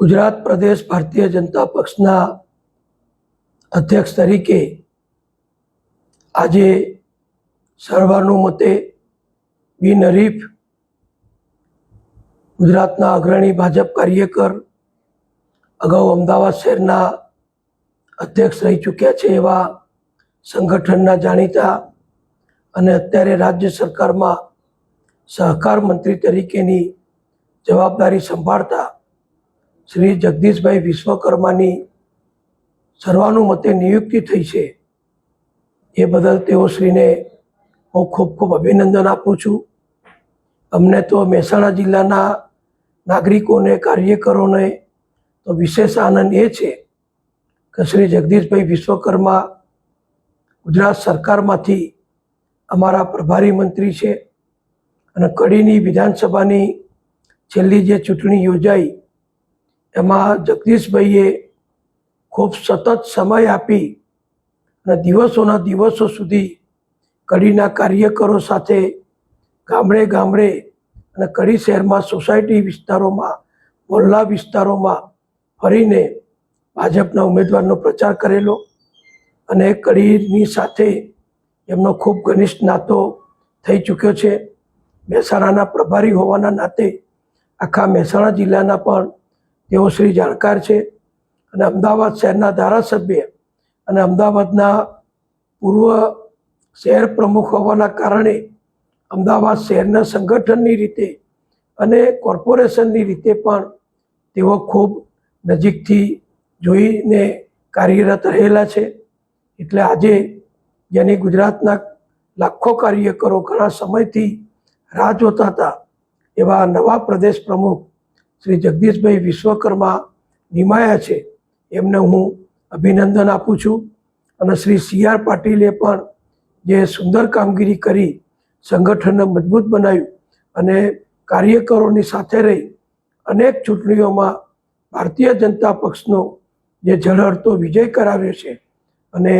ગુજરાત પ્રદેશ ભારતીય જનતા પક્ષના અધ્યક્ષ તરીકે આજે સર્વાનુમતે બિનહરીફ ગુજરાતના અગ્રણી ભાજપ કાર્યકર અગાઉ અમદાવાદ શહેરના અધ્યક્ષ રહી ચૂક્યા છે એવા સંગઠનના જાણીતા અને અત્યારે રાજ્ય સરકારમાં સહકાર મંત્રી તરીકેની જવાબદારી સંભાળતા શ્રી જગદીશભાઈ વિશ્વકર્માની સર્વાનુમતે નિયુક્તિ થઈ છે, એ બદલ તેઓ શ્રીને હું ખૂબ ખૂબ અભિનંદન આપું છું. અમને તો મહેસાણા જિલ્લાના નાગરિકોને, કાર્યકરોને તો વિશેષ આનંદ એ છે કે શ્રી જગદીશભાઈ વિશ્વકર્મા ગુજરાત સરકારમાંથી અમારા પ્રભારી મંત્રી છે અને કડીની વિધાનસભાની છેલ્લી જે ચૂંટણી યોજાઈ એમાં જગદીશભાઈએ ખૂબ સતત સમય આપી અને દિવસોના દિવસો સુધી કડીના કાર્યકરો સાથે ગામડે ગામડે અને કડી શહેરમાં સોસાયટી વિસ્તારોમાં મોહલ્લા વિસ્તારોમાં ફરીને ભાજપના ઉમેદવારનો પ્રચાર કરેલો અને કડીની સાથે એમનો ખૂબ ઘનિષ્ઠ નાતો થઈ ચૂક્યો છે. મહેસાણાના પ્રભારી હોવાના નાતે આખા મહેસાણા જિલ્લાના પણ તેઓ શ્રી જાણકાર છે. અને અમદાવાદ શહેરના ધારાસભ્ય અને અમદાવાદના પૂર્વ શહેર પ્રમુખ હોવાના કારણે અમદાવાદ શહેરના સંગઠનની રીતે અને કોર્પોરેશનની રીતે પણ તેઓ ખૂબ નજીકથી જોઈને કાર્યરત રહેલા છે. એટલે આજે જેની ગુજરાતના લાખો કાર્યકરો ઘણા સમયથી રાહ જોતા હતા એવા નવા પ્રદેશ પ્રમુખ શ્રી જગદીશભાઈ વિશ્વકર્મા નિમાયા છે. એમને હું અભિનંદન આપું છું અને શ્રી સી આર પાટીલે પણ જે સુંદર કામગીરી કરી, સંગઠનને મજબૂત બનાવ્યું અને કાર્યકરોની સાથે રહી, અનેક ચૂંટણીઓમાં ભારતીય જનતા પક્ષનો જે ઝળહળતો વિજય કરાવ્યો છે અને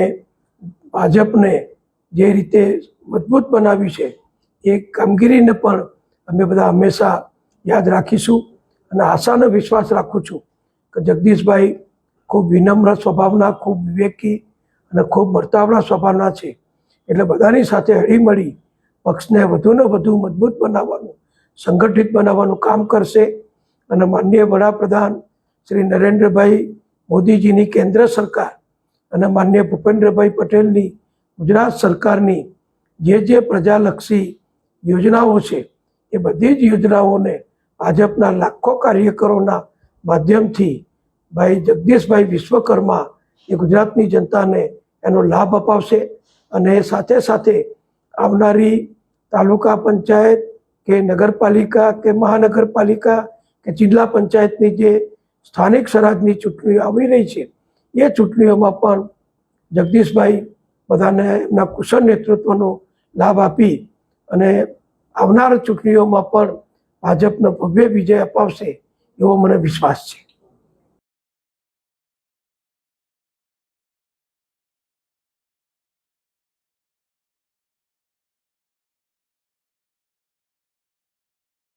ભાજપને જે રીતે મજબૂત બનાવી છે, એ કામગીરીને પણ અમે બધા હંમેશા યાદ રાખીશું. અને આશાનો વિશ્વાસ રાખું છું કે જગદીશભાઈ ખૂબ વિનમ્ર સ્વભાવના, ખૂબ વિવેકી અને ખૂબ વર્તાવના સ્વભાવના છે. એટલે બધાની સાથે હળીમળી પક્ષને વધુને વધુ મજબૂત બનાવવાનું, સંગઠિત બનાવવાનું કામ કરશે. અને માનનીય વડાપ્રધાન શ્રી નરેન્દ્રભાઈ મોદીજીની કેન્દ્ર સરકાર અને માનનીય ભૂપેન્દ્રભાઈ પટેલની ગુજરાત સરકારની જે જે પ્રજાલક્ષી યોજનાઓ છે, એ બધી જ યોજનાઓને ભાજપના લાખો કાર્યકરોના માધ્યમથી ભાઈ જગદીશભાઈ વિશ્વકર્મા એ ગુજરાતની જનતાને એનો લાભ અપાવશે અને સાથે સાથે આવનારી તાલુકા પંચાયત કે નગરપાલિકા કે મહાનગરપાલિકા કે જિલ્લા પંચાયતની જે સ્થાનિક સ્વરાજની ચૂંટણીઓ આવી રહી છે, એ ચૂંટણીઓમાં પણ જગદીશભાઈ બધાને એમના કુશળ નેતૃત્વનો લાભ આપી અને આવનાર ચૂંટણીઓમાં પણ ભાજપનો ભવ્ય વિજય અપાવશે એવો મને વિશ્વાસ છે.